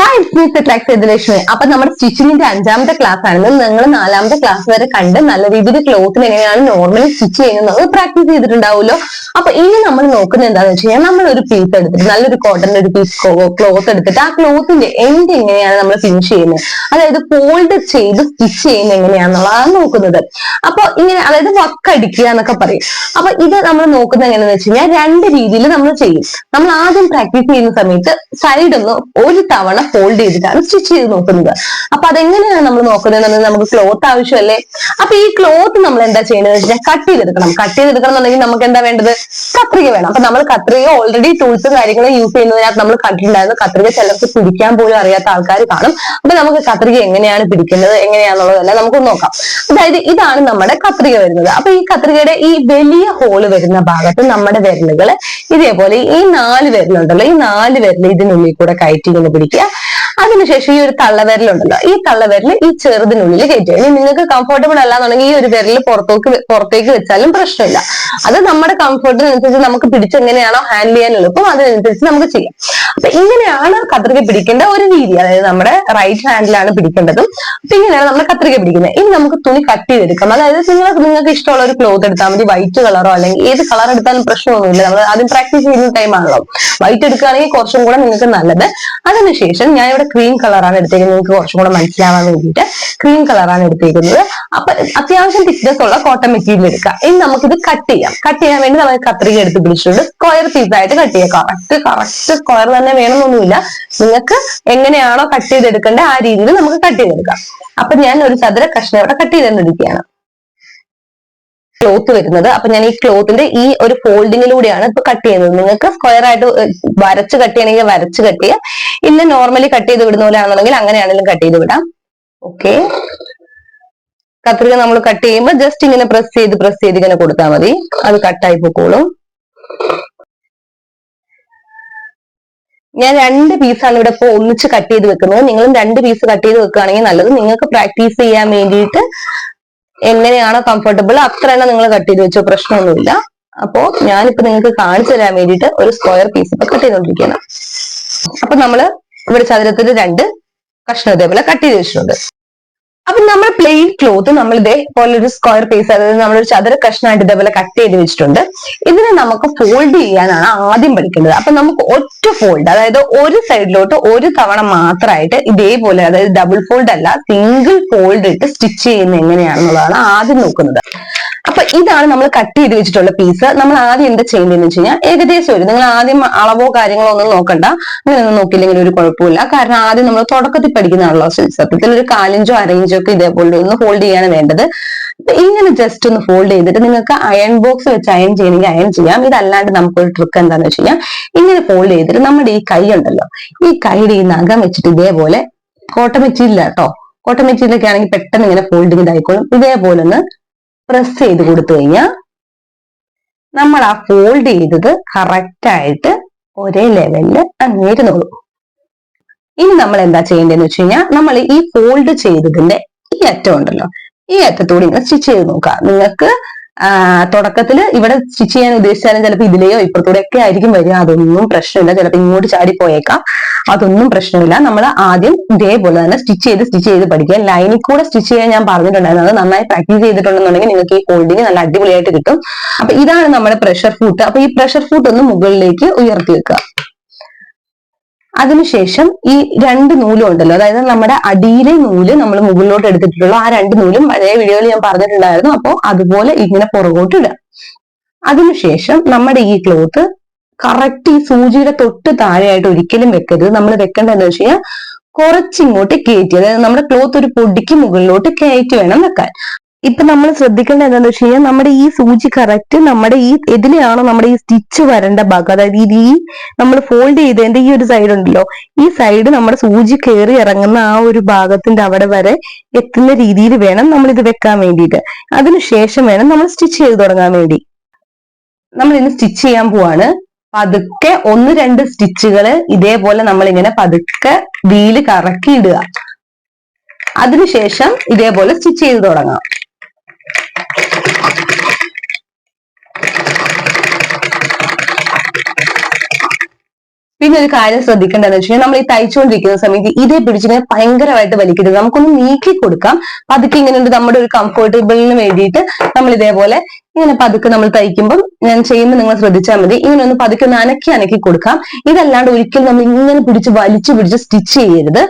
Hi class Lakshmi അപ്പൊ നമ്മുടെ സ്റ്റിച്ചിങ്ങിന്റെ അഞ്ചാമത്തെ ക്ലാസ് ആണ്. നിങ്ങൾ നാലാമത്തെ ക്ലാസ് വരെ കണ്ട് നല്ല രീതിയിൽ ക്ലോത്തിൽ എങ്ങനെയാണ് നോർമലി സ്റ്റിച്ച് ചെയ്യുന്നത് പ്രാക്ടീസ് ചെയ്തിട്ടുണ്ടാവുമല്ലോ. അപ്പൊ ഇനി നമ്മൾ നോക്കുന്നത് എന്താണെന്ന് വെച്ച് കഴിഞ്ഞാൽ നമ്മൾ ഒരു പീസ് എടുത്തിട്ട് നല്ലൊരു കോട്ടന്റെ ഒരു പീസ് ക്ലോത്ത് എടുത്തിട്ട് ആ ക്ലോത്തിന്റെ എൻഡ് എങ്ങനെയാണ് നമ്മൾ ഫിനിഷ് ചെയ്യുന്നത്? അതായത് ഫോൾഡ് ചെയ്ത് സ്റ്റിച്ച് ചെയ്യുന്നത് എങ്ങനെയാണെന്നുള്ളതാണ് നോക്കുന്നത്. അപ്പൊ ഇങ്ങനെ അതായത് വക്ക് അടിക്കുക എന്നൊക്കെ പറയും. അപ്പൊ ഇത് നമ്മൾ നോക്കുന്നത് എങ്ങനെയാണെന്ന് വെച്ച് കഴിഞ്ഞാൽ രണ്ട് രീതിയിൽ നമ്മൾ ചെയ്യും. നമ്മൾ ആദ്യം പ്രാക്ടീസ് ചെയ്യുന്ന സമയത്ത് സൈഡ് ഒന്ന് ഒരു തവണ ഫോൾഡ് ചെയ്തിട്ടാണ് സ്റ്റിച്ച് ചെയ്ത് നോക്കുന്നത്. അപ്പൊ അതെങ്ങനെയാണ് നമ്മൾ നോക്കുന്നത് നമുക്ക് ക്ലോത്ത് ആവശ്യമല്ലേ? അപ്പൊ ഈ ക്ലോത്ത് നമ്മൾ എന്താ ചെയ്യുന്നത് വെച്ചാൽ കട്ട് ചെയ്തെടുക്കണം. കട്ട് ചെയ്തെടുക്കണം എന്നുണ്ടെങ്കിൽ നമുക്ക് എന്താ വേണ്ടത്? കത്രിക വേണം. അപ്പൊ നമ്മൾ കത്രിക ഓൾറെഡി ടൂൾസും കാര്യങ്ങളും യൂസ് ചെയ്യുന്നതിനകത്ത് നമ്മൾ കണ്ടിട്ടുണ്ടായിരുന്നു. കത്രിക ചിലർക്ക് പിടിക്കാൻ പോലും അറിയാത്ത ആൾക്കാർ കാണും. അപ്പൊ നമുക്ക് കത്രിക എങ്ങനെയാണ് പിടിക്കുന്നത് എങ്ങനെയാണെന്നുള്ളതല്ല നമുക്ക് നോക്കാം. അതായത് ഇതാണ് നമ്മുടെ കത്രിക വരുന്നത്. അപ്പൊ ഈ കത്രികയുടെ ഈ വലിയ ഹോൾ വരുന്ന ഭാഗത്ത് നമ്മുടെ വിരലുകൾ ഇതേപോലെ ഈ നാല് വിരലുണ്ടല്ലോ ഈ നാല് വിരൽ ഇതിനുള്ളിൽ കൂടെ കയറ്റി ഇങ്ങനെ പിടിക്കുക. അതിനുശേഷം ഈ ഒരു തള്ളവിരലുണ്ടല്ലോ. ഈ തള്ളവിരൽ ഈ ചെറുതിനുള്ളിൽ കയറ്റുക. ഇനി നിങ്ങൾക്ക് കംഫർട്ടബിൾ അല്ലാന്നുണ്ടെങ്കിൽ ഈ ഒരു വിരൽ പുറത്തേക്ക് പുറത്തേക്ക് വെച്ചാലും പ്രശ്നമില്ല. അത് നമ്മുടെ കംഫർട്ടിനനുസരിച്ച് നമുക്ക് പിടിച്ചെങ്ങനെയാണോ ഹാൻഡിൽ ചെയ്യാൻ എളുപ്പം അതിനനുസരിച്ച് നമുക്ക് ചെയ്യാം. അപ്പൊ ഇങ്ങനെയാണ് കത്രിക പിടിക്കേണ്ട ഒരു രീതി. അതായത് നമ്മുടെ റൈറ്റ് ഹാൻഡിലാണ് പിടിക്കേണ്ടതും. അപ്പൊ ഇങ്ങനെയാണ് നമ്മൾ കത്രിക പിടിക്കുന്നത്. ഇനി നമുക്ക് തുണി കട്ട് ചെയ്തെടുക്കാം. അതായത് നിങ്ങൾ നിങ്ങൾക്ക് ഇഷ്ടമുള്ള ഒരു ക്ലോത്ത് എടുത്താൽ മതി. വൈറ്റ് കളറോ അല്ലെങ്കിൽ ഏത് കളർ എടുത്താലും പ്രശ്നമൊന്നുമില്ല. നമ്മൾ ആദ്യം പ്രാക്ടീസ് ചെയ്യുന്ന ടൈം ആണല്ലോ. വൈറ്റ് എടുക്കുകയാണെങ്കിൽ കുറച്ചും കൂടെ നിങ്ങൾക്ക് നല്ലത്. അതിനുശേഷം ഞാൻ ഇവിടെ ക്രീം കളറാണ് എടുത്തേക്കുന്നത്. നിങ്ങൾക്ക് കുറച്ചും കൂടെ മനസ്സിലാവാൻ വേണ്ടിയിട്ട് ക്രീം കളറാണ് എടുത്തേക്കുന്നത്. അപ്പൊ അത്യാവശ്യം തിക്നെസ് ഉള്ള കോട്ടൺ മെറ്റീരിയൽ എടുക്കുക ഇനി നമുക്കിത് കട്ട് ചെയ്യാം. കട്ട് ചെയ്യാൻ വേണ്ടി നമ്മൾ കത്രിക എടുത്ത് പിടിച്ചിട്ടുണ്ട്. സ്ക്വയർ പീസ് ആയിട്ട് കട്ട് ചെയ്യാം. കറക്റ്റ് കറക്റ്റ് സ്ക്വയർ തന്നെ വേണമെന്നൊന്നുമില്ല. നിങ്ങൾക്ക് എങ്ങനെയാണോ കട്ട് ചെയ്തെടുക്കേണ്ടത് ആ രീതിയിൽ നമുക്ക് കട്ട് ചെയ്തെടുക്കാം. അപ്പൊ ഞാൻ ഒരു ചതുര കഷ്ണം ഇവിടെ കട്ട് ചെയ്തെടുക്കുകയാണ് ക്ലോത്ത് വരുന്നത്. അപ്പൊ ഞാൻ ഈ ക്ലോത്തിന്റെ ഈ ഒരു ഫോൾഡിങ്ങിലൂടെയാണ് ഇപ്പൊ കട്ട് ചെയ്യുന്നത്. നിങ്ങൾക്ക് സ്ക്വയർ ആയിട്ട് വരച്ച് കട്ട് ചെയ്യണമെങ്കിൽ വരച്ച് കട്ട് ചെയ്യാം. ഇല്ല നോർമലി കട്ട് ചെയ്ത് വിടുന്ന പോലെ ആണെന്നുണ്ടെങ്കിൽ അങ്ങനെയാണെങ്കിലും കട്ട് ചെയ്ത് വിടാം. ഓക്കെ കത്രിക നമ്മൾ കട്ട് ചെയ്യുമ്പോൾ ജസ്റ്റ് ഇങ്ങനെ പ്രസ് ചെയ്ത് പ്രസ് ചെയ്ത് ഇങ്ങനെ കൊടുത്താൽ മതി. അത് കട്ടായി പൊക്കോളും. ഞാൻ രണ്ട് പീസാണ് ഇവിടെ ഇപ്പൊ ഒന്നിച്ച് കട്ട് ചെയ്ത് വെക്കുന്നത്. നിങ്ങളും രണ്ട് പീസ് കട്ട് ചെയ്ത് വെക്കുകയാണെങ്കിൽ നല്ലത്. നിങ്ങൾക്ക് പ്രാക്ടീസ് ചെയ്യാൻ വേണ്ടിയിട്ട് എങ്ങനെയാണോ കംഫർട്ടബിൾ അത്ര തന്നെ നിങ്ങൾ കട്ട് ചെയ്ത് വെച്ചോ. പ്രശ്നമൊന്നുമില്ല. അപ്പോ ഞാനിപ്പോ നിങ്ങൾക്ക് കാണിച്ചു തരാൻ വേണ്ടിയിട്ട് ഒരു സ്ക്വയർ പീസ് ഇപ്പൊ കട്ട് ചെയ്തോണ്ടിരിക്കുകയാണ്. അപ്പൊ നമ്മൾ ഇവിടെ ചതുരത്തിൽ രണ്ട് കഷ്ണം ഇതേപോലെ കട്ട് ചെയ്ത് വെച്ചിട്ടുണ്ട്. അപ്പൊ നമ്മൾ പ്ലെയിൻ ക്ലോത്ത് നമ്മൾ ഇതേപോലെ ഒരു സ്ക്വയർ പീസ് അതായത് നമ്മളൊരു ചതുര കഷ്ണമായിട്ട് ഇതേപോലെ കട്ട് ചെയ്ത് വെച്ചിട്ടുണ്ട്. ഇതിനെ നമുക്ക് ഫോൾഡ് ചെയ്യാനാണ് ആദ്യം പഠിക്കേണ്ടത്. അപ്പൊ നമുക്ക് ഒറ്റ ഫോൾഡ് അതായത് ഒരു സൈഡിലോട്ട് ഒരു തവണ മാത്രമായിട്ട് ഇതേപോലെ അതായത് ഡബിൾ ഫോൾഡ് അല്ല സിംഗിൾ ഫോൾഡ് ഇട്ട് സ്റ്റിച്ച് ചെയ്യുന്ന എങ്ങനെയാണെന്നുള്ളതാണ് ആദ്യം നോക്കുന്നത്. അപ്പൊ ഇതാണ് നമ്മൾ കട്ട് ചെയ്ത് വെച്ചിട്ടുള്ള പീസ് നമ്മൾ ആദ്യം എന്താ ചെയ്യേണ്ടതെന്ന് വെച്ച് കഴിഞ്ഞാൽ ഏകദേശം ഒരു നിങ്ങൾ ആദ്യം അളവോ കാര്യങ്ങളോ ഒന്നും നോക്കണ്ട. അങ്ങനെയൊന്നും നോക്കില്ലെങ്കിൽ ഒരു കുഴപ്പമില്ല. കാരണം ആദ്യം നമ്മൾ തുടക്കത്തിൽ പഠിക്കുന്നതാണല്ലോ. സത്യത്തിൽ ഒരു കാലിഞ്ചോ അരയിഞ്ചോ ഒക്കെ ഇതേപോലെ ഒന്ന് ഹോൾഡ് ചെയ്യാണ് വേണ്ടത്. ഇങ്ങനെ ജസ്റ്റ് ഒന്ന് ഫോൾഡ് ചെയ്തിട്ട് നിങ്ങൾക്ക് അയൺ ബോക്സ് വെച്ച് അയൺ ചെയ്യണമെങ്കിൽ അയൺ ചെയ്യാം. ഇതല്ലാണ്ട് നമുക്കൊരു ട്രിക്ക് എന്താന്ന് വെച്ച് കഴിഞ്ഞാൽ ഇങ്ങനെ ഫോൾഡ് ചെയ്തിട്ട് നമ്മുടെ ഈ കൈ ഉണ്ടല്ലോ ഈ കൈയുടെ ഈ നഖം വെച്ചിട്ട് ഇതേപോലെ കോട്ട. കേട്ടോ കോട്ട ആണെങ്കിൽ പെട്ടെന്ന് ഇങ്ങനെ ഫോൾഡിങ് ഇതായിക്കോളും. ഇതേപോലെ ഒന്ന് പ്രസ് ചെയ്ത് കൊടുത്തു കഴിഞ്ഞാൽ നമ്മൾ ആ ഫോൾഡ് ചെയ്തത് കറക്റ്റ് ആയിട്ട് ഒരേ ലെവലിൽ അങ്ങേരുന്നുള്ളൂ ഇനി നമ്മൾ എന്താ ചെയ്യേണ്ടതെന്ന് വെച്ച് കഴിഞ്ഞാൽ നമ്മൾ ഈ ഫോൾഡ് ചെയ്തതിന്റെ ഈ അറ്റം ഉണ്ടല്ലോ ഈ അറ്റത്തൂടെ ഇങ്ങനെ സ്റ്റിച്ച് ചെയ്ത് നോക്കുക. നിങ്ങൾക്ക് തുടക്കത്തിൽ ഇവിടെ സ്റ്റിച്ച് ചെയ്യാൻ ഉദ്ദേശിച്ചാലും ചിലപ്പോൾ ഇതിലെയോ ഇപ്പുറത്തൂടെ ഒക്കെ ആയിരിക്കും വരിക. അതൊന്നും പ്രശ്നമില്ല. ചിലപ്പോൾ ഇങ്ങോട്ട് ചാടി പോയേക്കാം. അതൊന്നും പ്രശ്നമില്ല. നമ്മൾ ആദ്യം ഇതേപോലെ തന്നെ സ്റ്റിച്ച് ചെയ്ത് സ്റ്റിച്ച് ചെയ്ത് പഠിക്കുക. ലൈനിൽ കൂടെ സ്റ്റിച്ച് ചെയ്യാൻ ഞാൻ പറഞ്ഞിട്ടുണ്ടായിരുന്നു. അത് നന്നായി പ്രാക്ടീസ് ചെയ്തിട്ടുണ്ടെന്നുണ്ടെങ്കിൽ നിങ്ങൾക്ക് ഈ ഹോൾഡിങ് നല്ല അടിപൊളിയായിട്ട് കിട്ടും. അപ്പൊ ഇതാണ് നമ്മുടെ പ്രഷർ ഫൂട്ട് അപ്പൊ ഈ പ്രഷർ ഫൂട്ട് ഒന്ന് മുകളിലേക്ക് ഉയർത്തി വെക്കുക. അതിനുശേഷം ഈ രണ്ട് നൂലും ഉണ്ടല്ലോ അതായത് നമ്മുടെ അടിയിലെ നൂൽ നമ്മൾ മുകളിലോട്ട് എടുത്തിട്ടുള്ളൂ ആ രണ്ട് നൂലും പഴയ വീഡിയോയിൽ ഞാൻ പറഞ്ഞിട്ടുണ്ടായിരുന്നു അപ്പോൾ അതുപോലെ ഇങ്ങനെ പുറകോട്ട് ഇടുക. അതിനുശേഷം നമ്മുടെ ഈ ക്ലോത്ത് കറക്റ്റ് ഈ സൂചിയുടെ തൊട്ട് താഴെയായിട്ട് ഒരിക്കലും വെക്കരുത്. നമ്മൾ വെക്കേണ്ടത് എന്താ വെച്ച് കഴിഞ്ഞാൽ കുറച്ചിങ്ങോട്ട് കയറ്റി അതായത് നമ്മുടെ ക്ലോത്ത് ഒരു പൊടിക്ക് മുകളിലോട്ട് കയറ്റി വേണം വെക്കാൻ. ഇപ്പൊ നമ്മൾ ശ്രദ്ധിക്കേണ്ട എന്താണെന്ന് വെച്ച് കഴിഞ്ഞാൽ നമ്മുടെ ഈ സൂചി കറക്റ്റ് നമ്മുടെ ഈ എതിലെയാണോ നമ്മുടെ ഈ സ്റ്റിച്ച് വരേണ്ട ഭാഗം? അതായത് ഇത് ഈ നമ്മൾ ഫോൾഡ് ചെയ്തതിന്റെ ഈ ഒരു സൈഡ് ഉണ്ടല്ലോ. ഈ സൈഡ് നമ്മുടെ സൂചി കയറി ഇറങ്ങുന്ന ആ ഒരു ഭാഗത്തിന്റെ അവിടെ വരെ എത്തുന്ന രീതിയിൽ വേണം നമ്മൾ ഇത് വെക്കാൻ വേണ്ടിയിട്ട്. അതിനുശേഷം വേണം നമ്മൾ സ്റ്റിച്ച് ചെയ്ത് തുടങ്ങാൻ വേണ്ടി. നമ്മൾ ഇന്ന് സ്റ്റിച്ച് ചെയ്യാൻ പോവാണ്. പതുക്കെ ഒന്ന് രണ്ട് സ്റ്റിച്ചുകൾ ഇതേപോലെ നമ്മൾ ഇങ്ങനെ പതുക്കെ വീൽ കറക്കി ഇടുക. അതിനുശേഷം ഇതേപോലെ സ്റ്റിച്ച് ചെയ്ത് തുടങ്ങാം. പിന്നെ ഒരു കാര്യം ശ്രദ്ധിക്കേണ്ടതെന്ന് വെച്ച് കഴിഞ്ഞാൽ നമ്മൾ ഈ തയ്ച്ചുകൊണ്ടിരിക്കുന്ന സമയത്ത് ഇതേ പിടിച്ചിങ്ങനെ ഭയങ്കരമായിട്ട് വലിക്കരുത് നമുക്കൊന്ന് നീക്കി കൊടുക്കാം. പതുക്കെ ഇങ്ങനെ നമ്മുടെ ഒരു കംഫർട്ടബിളിന് വേണ്ടിയിട്ട് നമ്മൾ ഇതേപോലെ ഇങ്ങനെ പതുക്കെ നമ്മൾ തയ്ക്കുമ്പോൾ ഞാൻ ചെയ്യുമ്പോൾ നിങ്ങൾ ശ്രദ്ധിച്ചാൽ മതി. ഇങ്ങനെ ഒന്ന് പതുക്കെ ഒന്ന് അനക്കി അനക്കി കൊടുക്കാം. ഇതല്ലാണ്ട് ഒരിക്കലും നമ്മൾ ഇങ്ങനെ പിടിച്ച് വലിച്ചു പിടിച്ച് സ്റ്റിച്ച് ചെയ്യരുത്.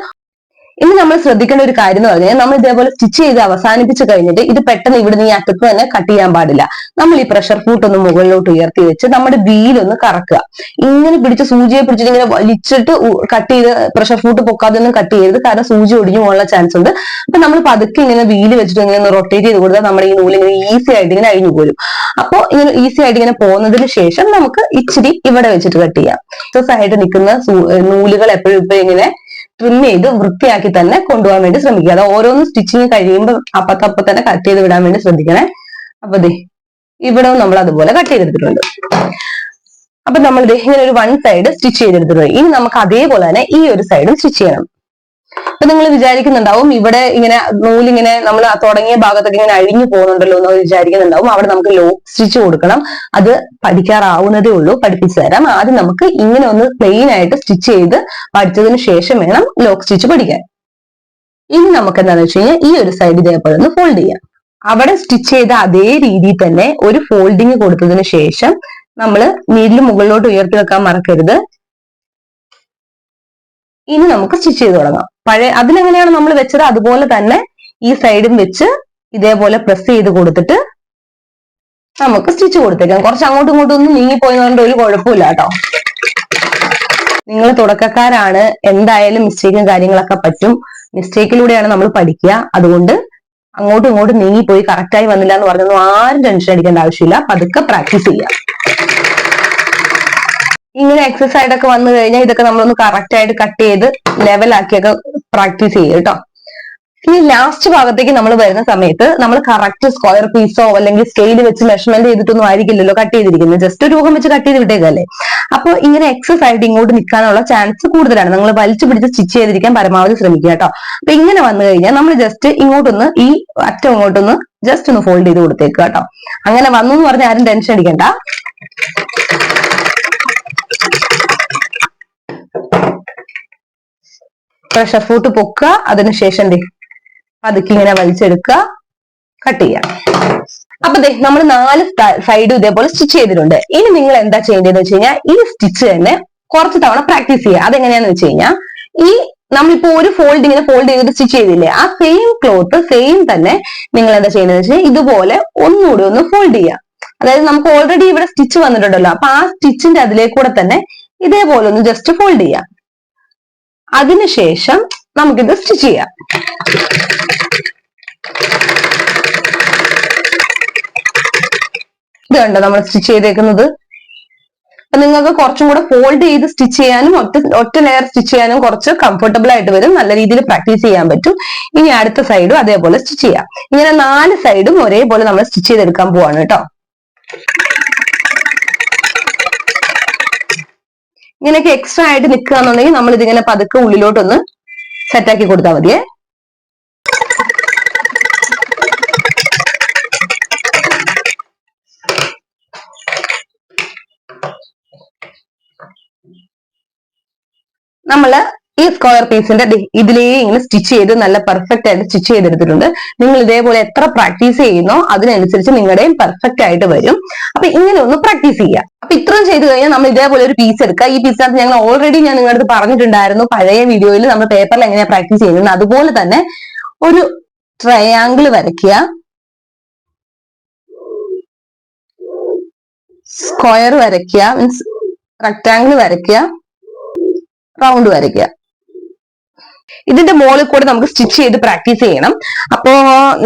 ഇനി നമ്മൾ ശ്രദ്ധിക്കേണ്ട ഒരു കാര്യം എന്ന് പറഞ്ഞാൽ നമ്മൾ ഇതേപോലെ സ്റ്റിച്ച് ചെയ്ത് അവസാനിപ്പിച്ച് കഴിഞ്ഞിട്ട് ഇത് പെട്ടെന്ന് ഇവിടുന്ന് ഈ അറ്റത്ത് തന്നെ കട്ട് ചെയ്യാൻ പാടില്ല. നമ്മൾ ഈ പ്രഷർ ഫൂട്ട് ഒന്ന് മുകളിലോട്ട് ഉയർത്തി വെച്ച് നമ്മുടെ വീലൊന്ന് കറക്കുക. ഇങ്ങനെ പിടിച്ച് സൂചിയെ പിടിച്ചിട്ട് ഇങ്ങനെ വലിച്ചിട്ട് കട്ട് ചെയ്ത് പ്രഷർ ഫൂട്ട് പൊക്കാതെ ഒന്നും കട്ട് ചെയ്യരുത്. കാരണം സൂചി ഒടിഞ്ഞു പോകാനുള്ള ചാൻസ് ഉണ്ട്. അപ്പൊ നമ്മൾ പതുക്കെ ഇങ്ങനെ വീൽ വെച്ചിട്ട് ഇങ്ങനെ ഒന്ന് റൊട്ടേറ്റ് ചെയ്ത് കൊടുത്താൽ നമ്മുടെ ഈ നൂൽ ഇങ്ങനെ ഈസി ആയിട്ട് ഇങ്ങനെ അഴിഞ്ഞു പോരും. അപ്പോൾ ഇങ്ങനെ ഈസി ആയിട്ട് ഇങ്ങനെ പോകുന്നതിന് ശേഷം നമുക്ക് ഇച്ചിരി ഇവിടെ വെച്ചിട്ട് കട്ട് ചെയ്യാം. എക്സസ് ആയിട്ട് നിൽക്കുന്ന നൂലുകൾ എപ്പോഴും ഇപ്പൊ ഇങ്ങനെ ട്രിം ചെയ്ത് വൃത്തിയാക്കി തന്നെ കൊണ്ടുപോകാൻ വേണ്ടി ശ്രമിക്കുക. അത് ഓരോന്ന് സ്റ്റിച്ചിങ് കഴിയുമ്പോൾ അപ്പത്തപ്പം തന്നെ കട്ട് ചെയ്ത് വിടാൻ വേണ്ടി ശ്രദ്ധിക്കണേ. അപ്പൊ ദേ ഇവിടെ നമ്മൾ അതുപോലെ കട്ട് ചെയ്തെടുത്തിട്ടുണ്ട്. അപ്പൊ നമ്മൾ ഇങ്ങനെ ഒരു വൺ സൈഡ് സ്റ്റിച്ച് ചെയ്തെടുത്തിട്ടുണ്ട്. ഇനി നമുക്ക് അതേപോലെ തന്നെ ഈ ഒരു സൈഡും സ്റ്റിച്ച് ചെയ്യണം. അപ്പൊ നിങ്ങൾ വിചാരിക്കുന്നുണ്ടാവും ഇവിടെ ഇങ്ങനെ നൂലിങ്ങനെ നമ്മൾ തുടങ്ങിയ ഭാഗത്തൊക്കെ ഇങ്ങനെ അഴിഞ്ഞു പോകുന്നുണ്ടല്ലോ എന്ന് വിചാരിക്കുന്നുണ്ടാവും. അവിടെ നമുക്ക് ലോ സ്റ്റിച്ച് കൊടുക്കണം. അത് പഠിക്കാറാവുന്നതേ ഉള്ളൂ. പഠിപ്പിച്ചു തരാം. ആദ്യം നമുക്ക് ഇങ്ങനെ ഒന്ന് പ്ലെയിൻ ആയിട്ട് സ്റ്റിച്ച് ചെയ്ത് പഠിച്ചതിന് ശേഷം വേണം ലോക്ക് സ്റ്റിച്ച് പഠിക്കാൻ. ഇനി നമുക്ക് എന്താണെന്ന് വെച്ച് കഴിഞ്ഞാൽ ഈ ഒരു സൈഡ് ഇതേപോലെ ഒന്ന് ഫോൾഡ് ചെയ്യാം. അവിടെ സ്റ്റിച്ച് ചെയ്ത അതേ രീതിയിൽ തന്നെ ഒരു ഫോൾഡിങ് കൊടുത്തതിന് ശേഷം നമ്മൾ നീരിൽ മുകളിലോട്ട് ഉയർത്തി വെക്കാൻ മറക്കരുത്. ഇനി നമുക്ക് സ്റ്റിച്ച് ചെയ്ത് തുടങ്ങാം. പഴയ അതിലെങ്ങനെയാണ് നമ്മൾ വെച്ചത്? അതുപോലെ തന്നെ ഈ സൈഡും വെച്ച് ഇതേപോലെ പ്രസ് ചെയ്ത് കൊടുത്തിട്ട് നമുക്ക് സ്റ്റിച്ച് കൊടുത്തേക്കാം. കുറച്ച് അങ്ങോട്ടും ഇങ്ങോട്ടും ഒന്നും നീങ്ങിപ്പോയതുകൊണ്ട് ഒരു കുഴപ്പമില്ല കേട്ടോ. നിങ്ങൾ തുടക്കക്കാരാണ്. എന്തായാലും മിസ്റ്റേക്കും കാര്യങ്ങളൊക്കെ പറ്റും. മിസ്റ്റേക്കിലൂടെയാണ് നമ്മൾ പഠിക്കുക. അതുകൊണ്ട് അങ്ങോട്ടും ഇങ്ങോട്ടും നീങ്ങിപ്പോയി കറക്റ്റായി വന്നില്ല എന്ന് പറഞ്ഞൊന്നും ആരും ടെൻഷൻ അടിക്കേണ്ട ആവശ്യമില്ല. പതുക്കെ പ്രാക്ടീസ് ചെയ്യുക. ഇങ്ങനെ എക്സസൈസ് ആയിട്ടൊക്കെ വന്നു കഴിഞ്ഞാൽ ഇതൊക്കെ നമ്മളൊന്ന് കറക്റ്റ് ആയിട്ട് കട്ട് ചെയ്ത് ലെവലാക്കിയൊക്കെ പ്രാക്ടീസ് ചെയ്യുക കേട്ടോ ഈ ലാസ്റ്റ് ഭാഗത്തേക്ക് നമ്മൾ വരുന്ന സമയത്ത് നമ്മൾ കറക്റ്റ് സ്ക്വയർ പീസോ അല്ലെങ്കിൽ സ്കെയിൽ വെച്ച് മെഷർമെന്റ് ചെയ്തിട്ടൊന്നും ആയിരിക്കില്ലല്ലോ കട്ട് ചെയ്തിരിക്കുന്നത് ജസ്റ്റ് രൂപം വെച്ച് കട്ട് ചെയ്ത് വിട്ടേക്കല്ലേ. അപ്പോൾ ഇങ്ങനെ എക്സസ് ആയിട്ട് ഇങ്ങോട്ട് നിൽക്കാനുള്ള ചാൻസ് കൂടുതലാണ്. നിങ്ങൾ വലിച്ചു പിടിച്ച് സ്റ്റിച്ച് ചെയ്തിരിക്കാൻ പരമാവധി ശ്രമിക്കുക കേട്ടോ അപ്പൊ ഇങ്ങനെ വന്നു കഴിഞ്ഞാൽ നമ്മൾ ജസ്റ്റ് ഇങ്ങോട്ടൊന്ന് ഈ അറ്റം ഇങ്ങോട്ടൊന്ന് ജസ്റ്റ് ഒന്ന് ഫോൾഡ് ചെയ്ത് കൊടുത്തേക്കുക കേട്ടോ അങ്ങനെ വന്നു എന്ന് പറഞ്ഞാൽ ആരും ടെൻഷൻ അടിക്കണ്ട. പ്രഷർ ഫ്രൂട്ട് പൊക്കുക അതിനുശേഷം ദേ പതുക്കെ ഇങ്ങനെ വലിച്ചെടുക്കുക കട്ട് ചെയ്യാം അപ്പൊ ദേ നമ്മൾ നാല് സൈഡും ഇതേപോലെ സ്റ്റിച്ച് ചെയ്തിട്ടുണ്ട്. ഇനി നിങ്ങൾ എന്താ ചെയ്യേണ്ടതെന്ന് വെച്ച് കഴിഞ്ഞാൽ ഈ സ്റ്റിച്ച് തന്നെ കുറച്ച് തവണ പ്രാക്ടീസ് ചെയ്യുക. അതെങ്ങനെയാന്ന് വെച്ച് കഴിഞ്ഞാൽ ഈ നമ്മളിപ്പോ ഒരു ഫോൾഡ് ഇങ്ങനെ ഫോൾഡ് ചെയ്തിട്ട് സ്റ്റിച്ച് ചെയ്തില്ലേ ആ സെയിം ക്ലോത്ത് സെയിം തന്നെ നിങ്ങൾ എന്താ ചെയ്യുന്നത് വെച്ചാൽ ഇതുപോലെ ഒന്നുകൂടി ഒന്ന് ഫോൾഡ് ചെയ്യുക. അതായത് നമുക്ക് ഓൾറെഡി ഇവിടെ സ്റ്റിച്ച് വന്നിട്ടുണ്ടല്ലോ. അപ്പൊ ആ സ്റ്റിച്ചിന്റെ അതിലേക്കൂടെ തന്നെ ഇതേപോലെ ഒന്ന് ജസ്റ്റ് ഫോൾഡ് ചെയ്യാം അതിനുശേഷം നമുക്കിത് സ്റ്റിച്ച് ചെയ്യാം. ഇത് കണ്ടോ നമ്മൾ സ്റ്റിച്ച് ചെയ്തേക്കുന്നത്? നിങ്ങൾക്ക് കുറച്ചും കൂടെ ഫോൾഡ് ചെയ്ത് സ്റ്റിച്ച് ചെയ്യാനും ഒറ്റ ഒറ്റ ലെയർ സ്റ്റിച്ച് ചെയ്യാനും കുറച്ച് കംഫർട്ടബിൾ ആയിട്ട് വരും. നല്ല രീതിയിൽ പ്രാക്ടീസ് ചെയ്യാൻ പറ്റും. ഇനി അടുത്ത സൈഡും അതേപോലെ സ്റ്റിച്ച് ചെയ്യാം. ഇങ്ങനെ നാല് സൈഡും ഒരേപോലെ നമ്മൾ സ്റ്റിച്ച് ചെയ്തെടുക്കാൻ പോവാണ് കേട്ടോ. ഇങ്ങനെയൊക്കെ എക്സ്ട്രാ ആയിട്ട് നിൽക്കുക എന്നുണ്ടെങ്കിൽ നമ്മൾ ഇതിങ്ങനെ പതുക്കെ ഉള്ളിലോട്ടൊന്ന് സെറ്റാക്കി കൊടുത്താൽ മതിയേ. നമ്മൾ ഈ സ്ക്വയർ പീസിന്റെ ഇതിലേ ഇങ്ങനെ സ്റ്റിച്ച് ചെയ്ത് നല്ല പെർഫെക്റ്റ് ആയിട്ട് സ്റ്റിച്ച് ചെയ്തെടുത്തിട്ടുണ്ട്. നിങ്ങൾ ഇതേപോലെ എത്ര പ്രാക്ടീസ് ചെയ്യുന്നോ അതിനനുസരിച്ച് നിങ്ങളുടെയും പെർഫെക്റ്റ് ആയിട്ട് വരും. അപ്പൊ ഇങ്ങനെ ഒന്ന് പ്രാക്ടീസ് ചെയ്യുക അപ്പൊ ഇത്രയും ചെയ്ത് കഴിഞ്ഞാൽ നമ്മൾ ഇതേപോലെ ഒരു പീസ് എടുക്കുക. ഈ പീസിനകത്ത് ഞങ്ങൾ ഓൾറെഡി ഞാൻ നിങ്ങളുടെ പറഞ്ഞിട്ടുണ്ടായിരുന്നു. പഴയ വീഡിയോയിൽ നമ്മൾ പേപ്പറിൽ എങ്ങനെയാണ് പ്രാക്ടീസ് ചെയ്യുന്നത്. അതുപോലെ തന്നെ ഒരു ട്രയാങ്കിൾ വരയ്ക്കുക. സ്ക്വയർ വരയ്ക്കുക. മീൻസ് റെക്ടാങ്കിൾ വരയ്ക്കുക. റൗണ്ട് വരയ്ക്കുക. ഇതിന്റെ മുകളിൽ കൂടെ നമുക്ക് സ്റ്റിച്ച് ചെയ്ത് പ്രാക്ടീസ് ചെയ്യണം. അപ്പോ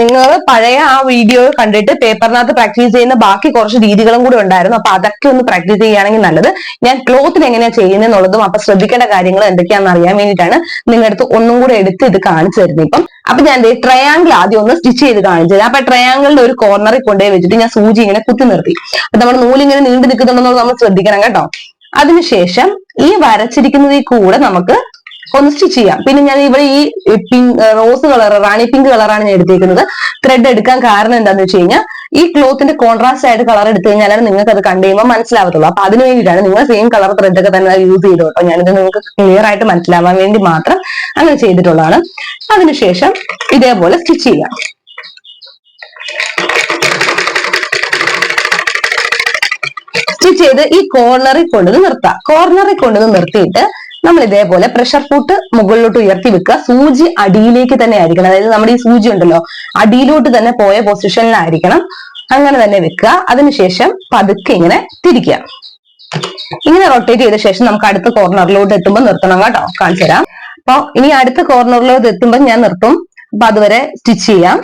നിങ്ങൾ പഴയ ആ വീഡിയോ കണ്ടിട്ട് പേപ്പറിനകത്ത് പ്രാക്ടീസ് ചെയ്യുന്ന ബാക്കി കുറച്ച് രീതികളും കൂടെ ഉണ്ടായിരുന്നു. അപ്പൊ അതൊക്കെ ഒന്ന് പ്രാക്ടീസ് ചെയ്യുകയാണെങ്കിൽ നല്ലത്. ഞാൻ ക്ലോത്തിന് ചെയ്യുന്നത് എന്നുള്ളതും അപ്പൊ ശ്രദ്ധിക്കേണ്ട കാര്യങ്ങൾ എന്തൊക്കെയാണെന്ന് അറിയാൻ വേണ്ടിയിട്ടാണ് നിങ്ങളുടെ അടുത്ത് ഒന്നും കൂടെ എടുത്ത് ഇത് കാണിച്ചു തരുന്നത് ഇപ്പം. അപ്പൊ ഞാൻ ട്രയാങ്കിൾ ആദ്യം ഒന്ന് സ്റ്റിച്ച് ചെയ്ത് കാണിച്ചത് അപ്പൊ ട്രയാങ്കിളിന്റെ ഒരു കോർണറിൽ കൊണ്ടുപോയി വെച്ചിട്ട് ഞാൻ സൂചി ഇങ്ങനെ കുത്തി നിർത്തി. അപ്പൊ നമ്മുടെ നൂലിങ്ങനെ നീണ്ടു നിൽക്കുന്നുണ്ടെന്നുള്ളത് നമ്മൾ ശ്രദ്ധിക്കണം കേട്ടോ. അതിനുശേഷം ഈ വരച്ചിരിക്കുന്നതിൽ കൂടെ നമുക്ക് ഒന്ന് സ്റ്റിച്ച് ചെയ്യാം. പിന്നെ ഞാൻ ഇവിടെ ഈ pink rose colour Rani pink കളറാണ് ഞാൻ എടുത്തേക്കുന്നത്. ത്രെഡ് എടുക്കാൻ കാരണം എന്താന്ന് വെച്ച് കഴിഞ്ഞാൽ ഈ ക്ലോത്തിന്റെ കോൺട്രാസ്റ്റ് ആയിട്ട് കളർ എടുത്തു കഴിഞ്ഞാലാണ് നിങ്ങൾക്ക് അത് കണ്ടു കഴിയുമ്പോൾ മനസ്സിലാവത്തുള്ളൂ. അപ്പൊ അതിന് വേണ്ടിയിട്ടാണ് നിങ്ങൾ സെയിം കളർ ത്രെഡ് ഒക്കെ തന്നെ യൂസ് ചെയ്തു കേട്ടോ. ഞാനിത് നിങ്ങൾക്ക് ക്ലിയർ ആയിട്ട് മനസ്സിലാവാൻ വേണ്ടി മാത്രം അങ്ങനെ ചെയ്തിട്ടുള്ളതാണ്. അതിനുശേഷം ഇതേപോലെ സ്റ്റിച്ച് ചെയ്യാം. സ്റ്റിച്ച് ചെയ്ത് ഈ കോർണറിൽ കൊണ്ടുവന്ന് നിർത്താം. കോർണറിൽ കൊണ്ടുവന്ന് നിർത്തിയിട്ട് നമ്മൾ ഇതേപോലെ പ്രഷർ ഫുട്ട് മുകളിലോട്ട് ഉയർത്തി വെക്കുക. സൂചി അടിയിലേക്ക് തന്നെ ആയിരിക്കണം. അതായത് നമ്മുടെ ഈ സൂചി ഉണ്ടല്ലോ അടിയിലോട്ട് തന്നെ പോയ പൊസിഷനിലായിരിക്കണം അങ്ങനെ തന്നെ വെക്കുക. അതിനുശേഷം പതുക്കെ ഇങ്ങനെ തിരിക്കുക. ഇങ്ങനെ റൊട്ടേറ്റ് ചെയ്ത ശേഷം നമുക്ക് അടുത്ത കോർണറിലോട്ട് എത്തുമ്പോൾ നിർത്തണം കേട്ടോ. കാണിച്ചു തരാം. അപ്പൊ ഇനി അടുത്ത കോർണറിലോട്ട് എത്തുമ്പോൾ ഞാൻ നിർത്തും. അപ്പൊ അതുവരെ സ്റ്റിച്ച് ചെയ്യാം.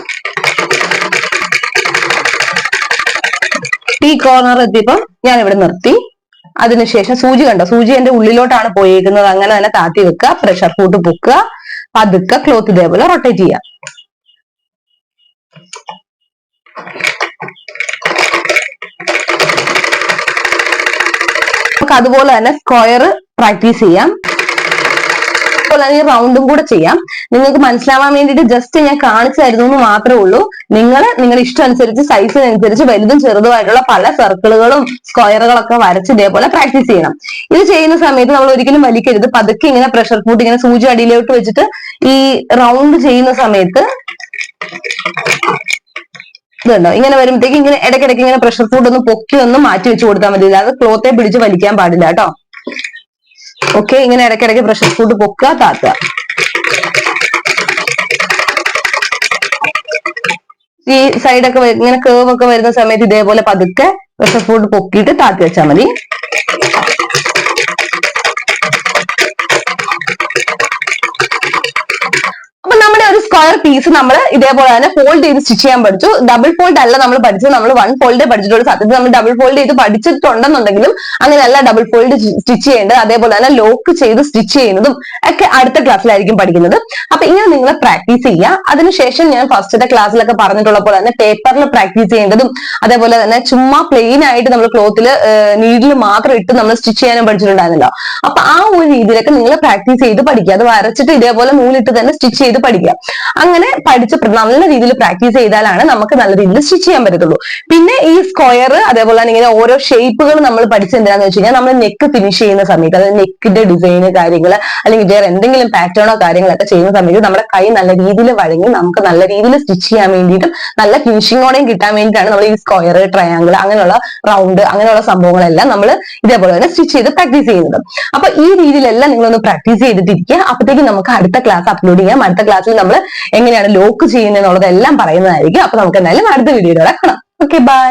ഈ കോർണർ എത്തിയപ്പോൾ ഞാൻ ഇവിടെ നിർത്തി. അതിനുശേഷം സൂചി കണ്ടോ? സൂചി എന്റെ ഉള്ളിലോട്ടാണ് പോയേക്കുന്നത്. അങ്ങനെ തന്നെ താത്തി വെക്കുക പ്രഷർ കൂട്ട് പൊക്കുക പതുക്കെ ക്ലോത്ത് ഇതേപോലെ റൊട്ടേറ്റ് ചെയ്യുക. നമുക്ക് അതുപോലെ തന്നെ സ്ക്വയർ പ്രാക്ടീസ് ചെയ്യാം. അതുപോലെ തന്നെ ഈ റൗണ്ടും കൂടെ ചെയ്യാം. നിങ്ങൾക്ക് മനസ്സിലാവാൻ വേണ്ടിയിട്ട് ജസ്റ്റ് ഞാൻ കാണിച്ചു തരുന്നു എന്ന് മാത്രമേ ഉള്ളൂ. നിങ്ങൾ നിങ്ങളുടെ ഇഷ്ടം അനുസരിച്ച് സൈസിനനുസരിച്ച് വലുതും ചെറുതുമായിട്ടുള്ള പല സർക്കിളുകളും സ്ക്വയറുകളൊക്കെ വരച്ച് ഇതേപോലെ പ്രാക്ടീസ് ചെയ്യണം. ഇത് ചെയ്യുന്ന സമയത്ത് നമ്മൾ ഒരിക്കലും വലിക്കരുത്. പതുക്കെ ഇങ്ങനെ പ്രഷർ ഫുഡ് ഇങ്ങനെ സൂചി അടിയിലോട്ട് വെച്ചിട്ട് ഈ റൗണ്ട് ചെയ്യുന്ന സമയത്ത് ഇതുണ്ടോ? ഇങ്ങനെ വരുമ്പോഴത്തേക്ക് ഇങ്ങനെ ഇടയ്ക്കിടയ്ക്ക് ഇങ്ങനെ പ്രഷർ ഫുഡ് ഒന്ന് പൊക്കി ഒന്ന് മാറ്റി വെച്ച് കൊടുത്താൽ മതി. അല്ലാതെ ക്ലോത്തെ പിടിച്ച് വലിക്കാൻ പാടില്ല കേട്ടോ. ഓക്കെ ഇങ്ങനെ ഇടയ്ക്കിടയ്ക്ക് പ്രഷർ ഫുഡ് പൊക്കുക താത്തുക. ഈ സൈഡൊക്കെ ഇങ്ങനെ കേവ് ഒക്കെ വരുന്ന സമയത്ത് ഇതേപോലെ പതുക്കെ പ്രഷർ ഫുഡ് പൊക്കിയിട്ട് താത്തി വെച്ചാൽ മതി. ഒരു സ്ക്വയർ പീസ് നമ്മൾ ഇതേപോലെ തന്നെ ഫോൾഡ് ചെയ്ത് സ്റ്റിച്ച് ചെയ്യാൻ പഠിച്ചു. ഡബിൾ ഫോൾഡ് അല്ല നമ്മൾ പഠിച്ചത്. നമ്മൾ വൺ ഫോൾഡ് പഠിച്ചിട്ടുള്ളൂ സത്യത്തിൽ നമ്മൾ ഡബിൾ ഫോൾഡ് ചെയ്ത് പഠിച്ചിട്ടുണ്ടെന്നുണ്ടെങ്കിലും അങ്ങനെയല്ല ഡബിൾ ഫോൾഡ് സ്റ്റിച്ച് ചെയ്യേണ്ടത്. അതേപോലെ തന്നെ ലോക്ക് ചെയ്ത് സ്റ്റിച്ച് ചെയ്യുന്നതും ഒക്കെ അടുത്ത ക്ലാസ്സിലായിരിക്കും പഠിക്കുന്നത്. അപ്പൊ ഇങ്ങനെ നിങ്ങൾ പ്രാക്ടീസ് ചെയ്യുക. അതിനുശേഷം ഞാൻ ഫസ്റ്റത്തെ ക്ലാസ്സിലൊക്കെ പറഞ്ഞിട്ടുള്ള പോലെ തന്നെ പേപ്പറിൽ പ്രാക്ടീസ് ചെയ്യേണ്ടതും അതേപോലെ തന്നെ ചുമ്മാ പ്ലെയിൻ ആയിട്ട് നമ്മൾ ക്ലോത്തിൽ നീഡിൽ മാത്രം ഇട്ട് നമ്മൾ സ്റ്റിച്ച് ചെയ്യാനും പഠിച്ചിട്ടുണ്ടായിരുന്നല്ലോ. അപ്പൊ ആ ഒരു രീതിയിലൊക്കെ നിങ്ങൾ പ്രാക്ടീസ് ചെയ്ത് പഠിക്കുക. അത് വരച്ചിട്ട് ഇതേപോലെ നൂലിട്ട് തന്നെ സ്റ്റിച്ച് ചെയ്ത് പഠിക്കുക. അങ്ങനെ പഠിച്ച് നല്ല രീതിയിൽ പ്രാക്ടീസ് ചെയ്താലാണ് നമുക്ക് നല്ല രീതിയിൽ സ്റ്റിച്ച് ചെയ്യാൻ പറ്റത്തുള്ളൂ. പിന്നെ ഈ സ്ക്വയർ അതേപോലെ തന്നെ ഇങ്ങനെ ഓരോ ഷേപ്പുകൾ നമ്മൾ പഠിച്ച് എന്താണെന്ന് വെച്ച് കഴിഞ്ഞാൽ നമ്മൾ നെക്ക് ഫിനിഷ് ചെയ്യുന്ന സമയത്ത് അതായത് നെക്കിന്റെ ഡിസൈന് കാര്യങ്ങൾ അല്ലെങ്കിൽ വേറെ എന്തെങ്കിലും പാറ്റേണോ കാര്യങ്ങളൊക്കെ ചെയ്യുന്ന സമയത്ത് നമ്മുടെ കൈ നല്ല രീതിയിൽ വഴങ്ങി നമുക്ക് നല്ല രീതിയിൽ സ്റ്റിച്ച് ചെയ്യാൻ വേണ്ടിയിട്ടും നല്ല ഫിനിഷിങ്ങോടെയും കിട്ടാൻ വേണ്ടിയിട്ടാണ് നമ്മൾ ഈ സ്ക്വയർ ട്രയാങ്കിൾ അങ്ങനെയുള്ള റൗണ്ട് അങ്ങനെയുള്ള സംഭവങ്ങളെല്ലാം നമ്മൾ ഇതേപോലെ തന്നെ സ്റ്റിച്ച് ചെയ്ത് പ്രാക്ടീസ് ചെയ്യുന്നത്. അപ്പൊ ഈ രീതിയിലെല്ലാം നിങ്ങളൊന്ന് പ്രാക്ടീസ് ചെയ്തിട്ടിരിക്കുക. അപ്പോഴത്തേക്കും നമുക്ക് അടുത്ത ക്ലാസ് അപ്ലോഡ് ചെയ്യാം. അടുത്ത ക്ലാസ്സിൽ നമ്മൾ എങ്ങനെയാണ് ലോക്ക് ചെയ്യുന്നത് എന്നുള്ളതെല്ലാം പറയുന്നതായിരിക്കും. അപ്പൊ നമുക്ക് എന്തായാലും അടുത്ത വീഡിയോയിലൂടെ കാണാം. Okay bye